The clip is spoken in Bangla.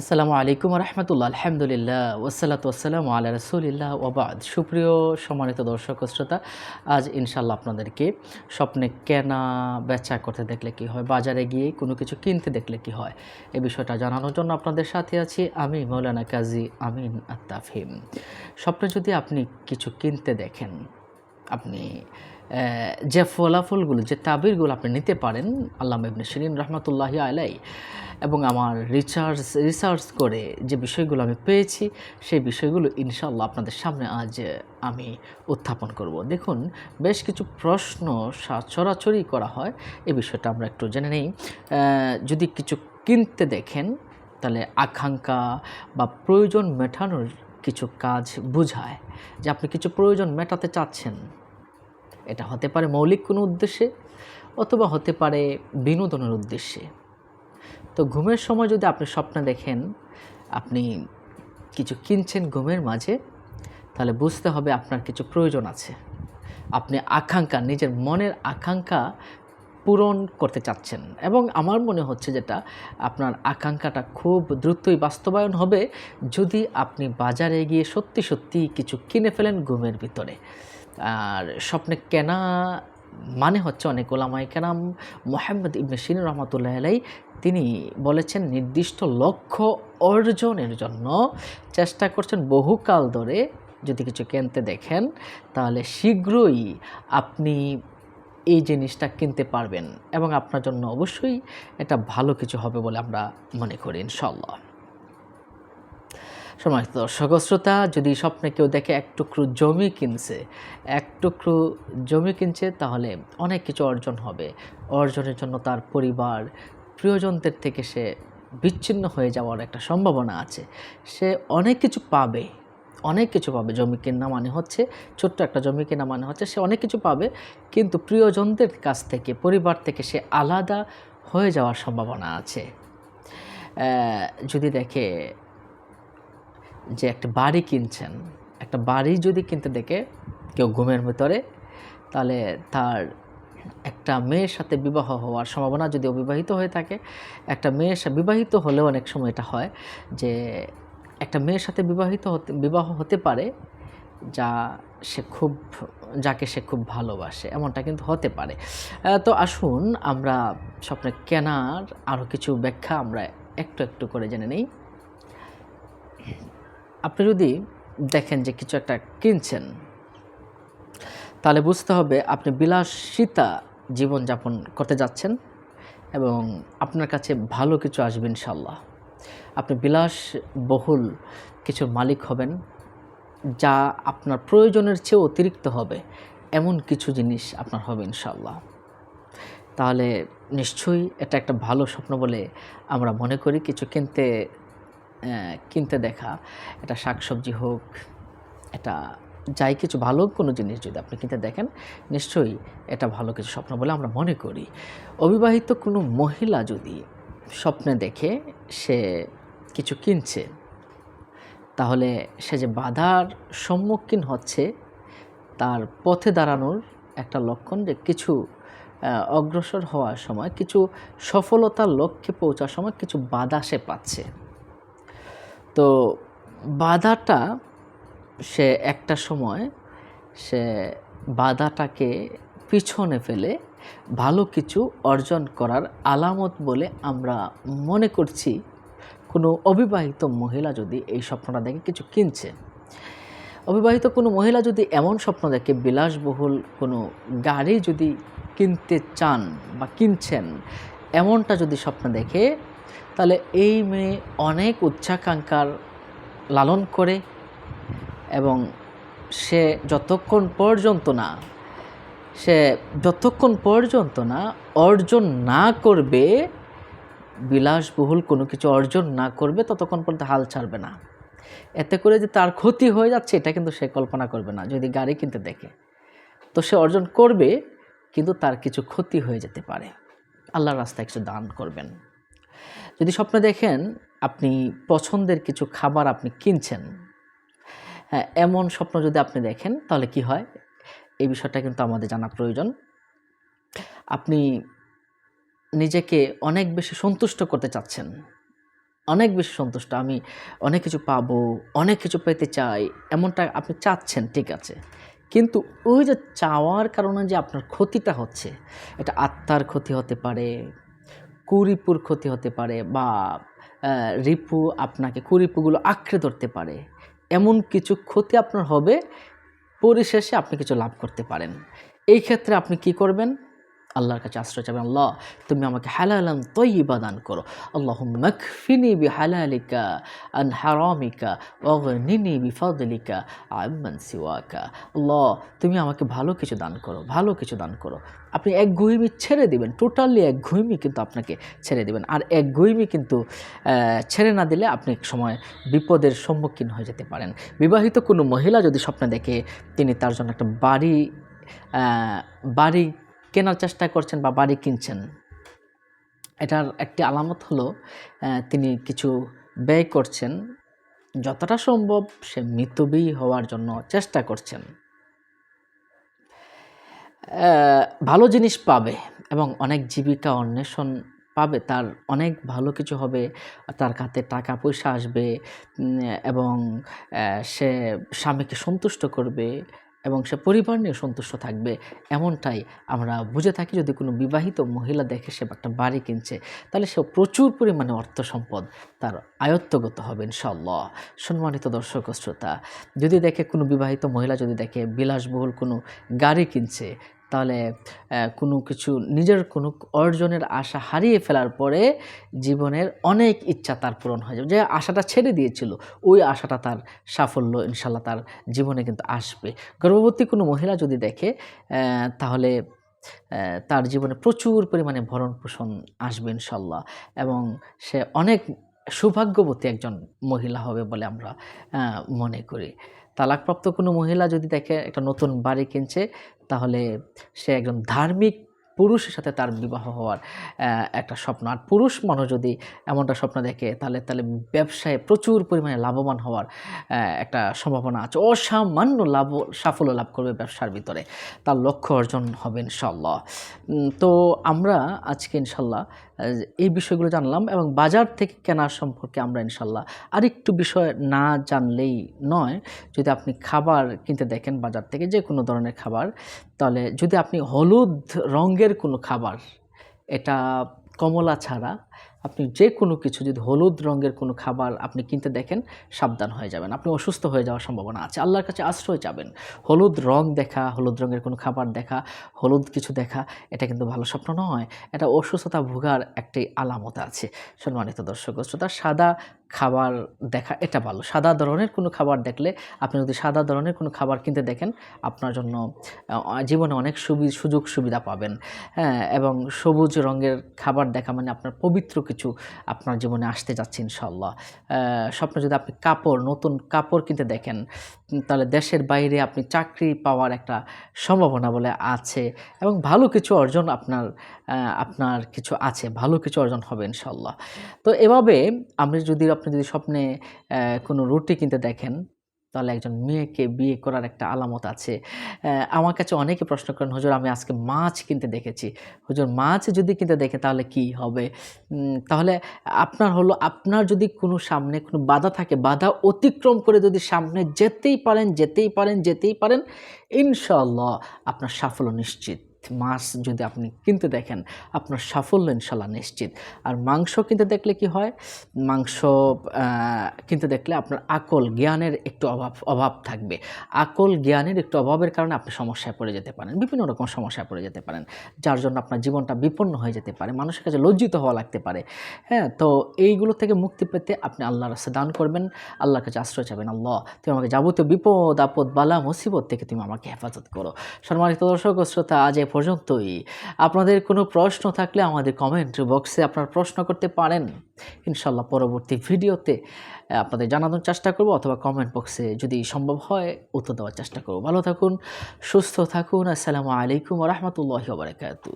আসসালামু আলাইকুম রহমতুল্লাহ আলহামদুলিল্লাহ ওসালাত ওসালাম আল্লাহ রসুলিল্লাহ ওবাদ সুপ্রিয় সম্মানিত দর্শক শ্রোতা, আজ ইনশাল্লাহ আপনাদেরকে স্বপ্নে কেনা, বেচা করতে দেখলে কি হয়, বাজারে গিয়ে কোনো কিছু কিনতে দেখলে কি হয়, এ বিষয়টা জানানোর জন্য আপনাদের সাথে আছি আমি মৌলানা কাজী আমিন আত্তাফিম স্বপ্নে যদি আপনি কিছু কিনতে দেখেন আপনি যে ফলাফলগুলো, যে তাবিরগুলো আপনি নিতে পারেন আল্লাহ ইবনে শিরিন রহমতুল্লাহি আলাই এবং আমার রিসার্চ রিসার্চ করে যে বিষয়গুলো আমি পেয়েছি, সেই বিষয়গুলো ইনশাল্লাহ আপনাদের সামনে আজ আমি উত্থাপন করব। দেখুন, বেশ কিছু প্রশ্ন ছড়াছড়ি করা হয় এই বিষয়টা আমরা একটু জেনে নেই। যদি কিছু কিনতে দেখেন, তাহলে আকাঙ্ক্ষা বা প্রয়োজন মেটানোর কিছু কাজ বোঝায় যে আপনি কিছু প্রয়োজন মেটাতে চাচ্ছেন। এটা হতে পারে মৌলিক কোনো উদ্দেশ্যে অথবা হতে পারে বিনোদনের উদ্দেশ্যে। তো ঘুমের সময় যদি আপনি স্বপ্ন দেখেন, আপনি কিছু কিনছেন ঘুমের মাঝে, তাহলে বুঝতে হবে আপনার কিছু প্রয়োজন আছে। আপনি আকাঙ্ক্ষা, নিজের মনের আকাঙ্ক্ষা পূরণ করতে চাচ্ছেন এবং আমার মনে হচ্ছে যেটা, আপনার আকাঙ্ক্ষাটা খুব দ্রুতই বাস্তবায়ন হবে যদি আপনি বাজারে গিয়ে সত্যি সত্যি কিছু কিনে ফেলেন ঘুমের ভিতরে। আর স্বপ্নে কেনা মানে হচ্ছে অনেক ওলামাই কেনাম মোহাম্মদ ইবনে সিন রহমতুল্লাহ আলাই তিনি বলেছেন, নির্দিষ্ট লক্ষ্য অর্জনের জন্য চেষ্টা করছেন বহুকাল ধরে যদি কিছু কিনতে দেখেন, তাহলে শীঘ্রই আপনি এই জিনিসটা কিনতে পারবেন এবং আপনার জন্য অবশ্যই এটা ভালো কিছু হবে বলে আমরা মনে করি ইনশাল্লাহ সম্মানিত দর্শক শ্রোতা, যদি স্বপ্নে কেউ দেখে এক টুকরো জমি কিনছে, এক টুকরো জমি কিনছে, তাহলে অনেক কিছু অর্জন হবে। অর্জনের জন্য তার পরিবার, প্রিয়জনদের থেকে সে বিচ্ছিন্ন হয়ে যাওয়ার একটা সম্ভাবনা আছে। সে অনেক কিছু পাবে, অনেক কিছু পাবে। জমি কেনা মানে হচ্ছে, ছোট্ট একটা জমি কেনা মানে হচ্ছে, সে অনেক কিছু পাবে, কিন্তু প্রিয়জনদের কাছ থেকে, পরিবার থেকে সে আলাদা হয়ে যাওয়ার সম্ভাবনা আছে। যদি দেখে যে একটা বাড়ি কিনছেন, একটা বাড়ি যদি কিনতে দেখে কেউ ঘুমের ভিতরে, তাহলে তার একটা মেয়ের সাথে বিবাহ হওয়ার সম্ভাবনা যদি অবিবাহিত হয়ে থাকে, একটা মেয়ের সাথে বিবাহিত হলেও অনেক সময় এটা হয় যে একটা মেয়ের সাথে বিবাহিত হতে, বিবাহ হতে পারে যা সে খুব, যাকে সে খুব ভালোবাসে, এমনটা কিন্তু হতে পারে। তো আসুন আমরা স্বপ্নে কেনার আরও কিছু ব্যাখ্যা আমরা একটু একটু করে জেনে নিই। আপনি যদি দেখেন যে কিছু একটা কিনছেন, তাহলে বুঝতে হবে আপনি বিলাসিতা জীবনযাপন করতে যাচ্ছেন এবং আপনার কাছে ভালো কিছু আসবে ইনশাল্লাহ আপনি বিলাস বহুল কিছুর মালিক হবেন যা আপনার প্রয়োজনের চেয়ে অতিরিক্ত হবে, এমন কিছু জিনিস আপনার হবে ইনশাল্লাহ তাহলে নিশ্চয়ই এটা একটা ভালো স্বপ্ন বলে আমরা মনে করি, কিছু কিনতে কিনতে দেখা এটা শাকসবজি হোক এটা যাই কিছু ভালো কোনো জিনিস যদি আপনি কিনতে দেখেন, নিশ্চয়ই এটা ভালো কিছু স্বপ্ন বলে আমরা মনে করি। অবিবাহিত কোনো মহিলা যদি স্বপ্নে দেখে সে কিছু কিনছে, তাহলে সে যে বাধার সম্মুখীন হচ্ছে, তার পথে দাঁড়ানোর একটা লক্ষণ যে কিছু অগ্রসর হওয়ার সময়, কিছু সফলতার লক্ষ্যে পৌঁছার সময় কিছু বাধা সে পাচ্ছে। তো বাধাটা সে একটা সময় সে বাধাটাকে পিছনে ফেলে ভালো কিছু অর্জন করার আলামত বলে আমরা মনে করছি। কোনো অবিবাহিত মহিলা যদি এই স্বপ্নটা দেখে কিছু কিনছে। অবিবাহিত কোনো মহিলা যদি এমন স্বপ্ন দেখে বিলাসবহুল কোনো গাড়ি যদি কিনতে চান বা কিনছেন, এমনটা যদি স্বপ্ন দেখে তাহলে এই মেয়ে অনেক উচ্চাকাঙ্ক্ষার লালন করে এবং সে যতক্ষণ পর্যন্ত না, সে যতক্ষণ পর্যন্ত না অর্জন না করবে, বিলাসবহুল কোনো কিছু অর্জন না করবে, ততক্ষণ পর্যন্ত হাল ছাড়বে না। এতে করে যে তার ক্ষতি হয়ে যাচ্ছে, এটা কিন্তু সে কল্পনা করবে না, যদি গাড়ি কিনতে দেখে। তো সে অর্জন করবে, কিন্তু তার কিছু ক্ষতি হয়ে যেতে পারে। আল্লাহর রাস্তায় কিছু দান করবেন। যদি স্বপ্নে দেখেন আপনি পছন্দের কিছু খাবার আপনি কিনছেন হ্যাঁ এমন স্বপ্ন যদি আপনি দেখেন, তাহলে কি হয়? এই বিষয়টা কিন্তু আমাদের জানা প্রয়োজন। আপনি নিজেকে অনেক বেশি সন্তুষ্ট করতে চাচ্ছেন। অনেক বেশি সন্তুষ্ট। আমি অনেক কিছু পাবো, অনেক কিছু পেতে চাই, এমনটা আপনি চাচ্ছেন, ঠিক আছে। কিন্তু ওই যে চাওয়ার কারণে যে আপনার ক্ষতিটা হচ্ছে, এটা আত্মার ক্ষতি হতে পারে কুরিপুর ক্ষতি হতে পারে বা রিপু আপনাকে কুরিপুগুলো আঁকড়ে ধরতে পারে। এমন কিছু ক্ষতি আপনার হবে, পরিশেষে আপনি কিছু লাভ করতে পারেন। এই ক্ষেত্রে আপনি কি করবেন? আল্লাহর কাছে আশ্রয় চাবেন আল্লাহ, তুমি আমাকে হালালাম তৈবা দান করো। আল্লাহ মকফিনি বি হালালিকা আন হারামিকা অগনিনি বি ফদলিকা সিওয়াকা। আল্লাহ, তুমি আমাকে ভালো কিছু দান করো, ভালো কিছু দান করো। আপনি এক গুহিমি ছেড়ে দিবেন, টোটালি এক গুহিমি কিন্তু আপনাকে ছেড়ে দিবেন। আর এক গুহিমি কিন্তু ছেড়ে না দিলে আপনি এক সময় বিপদের সম্মুখীন হয়ে যেতে পারেন। বিবাহিত কোনো মহিলা যদি স্বপ্নে দেখে, তিনি তার জন্য একটা বাড়ি বাড়ি কেনার চেষ্টা করছেন বা বাড়ি কিনছেন। এটার একটি আলামত হলো তিনি কিছু ব্যয় করছেন, যতটা সম্ভব সে মিতব্যয়ী হওয়ার জন্য চেষ্টা করছেন। ভালো জিনিস পাবে এবং অনেক জীবিকা অন্বেষণ পাবে, তার অনেক ভালো কিছু হবে, তার কাছে টাকা পয়সা আসবে এবং সে স্বামীকে সন্তুষ্ট করবে এবং সে পরিবার নিয়ে সন্তুষ্ট থাকবে, এমনটাই আমরা বুঝে থাকি যদি কোনো বিবাহিত মহিলা দেখে সে একটা বাড়ি কিনছে, তাহলে সে প্রচুর পরিমাণে অর্থ সম্পদ তার আয়ত্তগত হবে ইনশাল্লাহ সম্মানিত দর্শক শ্রোতা, যদি দেখে কোনো বিবাহিত মহিলা যদি দেখে বিলাসবহুল কোনো গাড়ি কিনছে তাহলে কোনো কিছু, নিজের কোনো অর্জনের আশা হারিয়ে ফেলার পরে জীবনের অনেক ইচ্ছা তার পূরণ হয়ে যাবে। যে আশাটা ছেড়ে দিয়েছিল, ওই আশাটা তার সাফল্য ইনশাল্লাহ তার জীবনে কিন্তু আসবে। গর্ভবতী কোনো মহিলা যদি দেখে তাহলে তার জীবনে প্রচুর পরিমাণে ভরণ পোষণ আসবে ইনশাল্লাহ এবং সে অনেক সৌভাগ্যবতী একজন মহিলা হবে বলে আমরা মনে করি। তালাকপ্রাপ্ত কোনো মহিলা যদি দেখে, একটা নতুন বাড়ি কিনছে তাহলে সে একজন ধার্মিক পুরুষের সাথে তার বিবাহ হওয়ার একটা স্বপ্ন। আর পুরুষ মানুষ যদি এমনটা স্বপ্ন দেখে, তাহলে তাহলে ব্যবসায় প্রচুর পরিমাণে লাভবান হওয়ার একটা সম্ভাবনা আছে। অসামান্য লাভ, সাফল্য লাভ করবে ব্যবসার ভিতরে। তার লক্ষ্য অর্জন হবে ইনশাল্লাহ তো আমরা আজকে ইনশাল্লাহ এই বিষয়গুলো জানলাম এবং বাজার থেকে কেনার সম্পর্কে আমরা ইনশাল্লাহ আরেকটু বিষয় না জানলেই নয়। যদি আপনি খাবার কিনতে দেখেন বাজার থেকে যে কোনো ধরনের খাবার, তাহলে যদি আপনি হলুদ রঙের কোনো খাবার এটা কমলা ছাড়া আপনি যে কোনো কিছু, যদি হলুদ রঙের কোনো খাবার আপনি কিনতে দেখেন, সাবধান হয়ে যাবেন। আপনি অসুস্থ হয়ে যাওয়ার সম্ভাবনা আছে। আল্লাহর কাছে আশ্রয় যাবেন হলুদ রং দেখা, হলুদ রঙের কোনো খাবার দেখা, হলুদ কিছু দেখা, এটা কিন্তু ভালো স্বপ্ন নয়। এটা অসুস্থতা ভোগার একটি আলামত আছে। সম্মানিত দর্শক শ্রোতা, সাদা খাবার দেখা, এটা ভালো। সাদা ধরনের কোনো খাবার দেখলে, আপনি যদি সাদা ধরনের কোনো খাবার কিনতে দেখেন, আপনার জন্য জীবনে অনেক সুবি, সুযোগ সুবিধা পাবেন। হ্যাঁ এবং সবুজ রঙের খাবার দেখা মানে আপনার পবিত্র কিছু আপনার জীবনে আসতে যাচ্ছে ইনশাল্লাহ স্বপ্নে যদি আপনি কাপড়, নতুন কাপড় কিনতে দেখেন তাহলে দেশের বাইরে আপনি চাকরি পাওয়ার একটা সম্ভাবনা বলে আছে এবং ভালো কিছু অর্জন আপনার আপনার কিছু আছে, ভালো কিছু অর্জন হবে ইনশাল্লাহ তো এভাবে আপনি যদি আপনি যদি স্বপ্নে কোনো রুটি কিনতে দেখেন তাহলে একজন মেয়েকে বিয়ে করার একটা আলামত আছে। আমার কাছে অনেকে প্রশ্ন করেন, হুজুর, আমি আজকে মাছ কিনতে দেখেছি। হুজুর, মাছ যদি কিনতে দেখে তাহলে কি হবে? তাহলে আপনার হলো, আপনার যদি কোনো সামনে কোনো বাধা থাকে, বাধা অতিক্রম করে যদি সামনে যেতেই পারেন যেতেই পারেন যেতেই পারেন ইনশাল্লাহ আপনার সাফল্য নিশ্চিত। মাছ যদি আপনি কিনতে দেখেন, আপনার সাফল্য ইনশাল্লাহ নিশ্চিত। আর মাংস কিনতে দেখলে কি হয়? মাংস কিনতে দেখলে আপনার আকল জ্ঞানের একটু অভাব অভাব থাকবে। আকল জ্ঞানের একটু অভাবের কারণে আপনি সমস্যায় পড়ে যেতে পারেন। বিভিন্ন রকম সমস্যায় পড়ে যেতে পারেন, যার জন্য আপনার জীবনটা বিপন্ন হয়ে যেতে পারে, মানুষের কাছে লজ্জিত হওয়া লাগতে পারে। হ্যাঁ তো এইগুলো থেকে মুক্তি পেতে আপনি আল্লাহর রাস্তা দান করবেন, আল্লাহর কাছে আশ্রয় চাবেন আল্লাহ, তুমি আমাকে যাবতীয় বিপদ, আপদ, বালা, মুসিবত থেকে তুমি আমাকে হেফাজত করো। সম্মানিত দর্শক শ্রোতা, আজ এ পর্যন্তই। আপনাদের কোনো প্রশ্ন থাকলে আমাদের কমেন্ট বক্সে আপনার প্রশ্ন করতে পারেন। ইনশাল্লাহ পরবর্তী ভিডিওতে আপনাদের জানানোর চেষ্টা করব অথবা কমেন্ট বক্সে যদি সম্ভব হয়, উত্তর দেওয়ার চেষ্টা করব। ভালো থাকুন, সুস্থ থাকুন। আসসালামু আলাইকুম রহমতুল্লাহ বারকাতু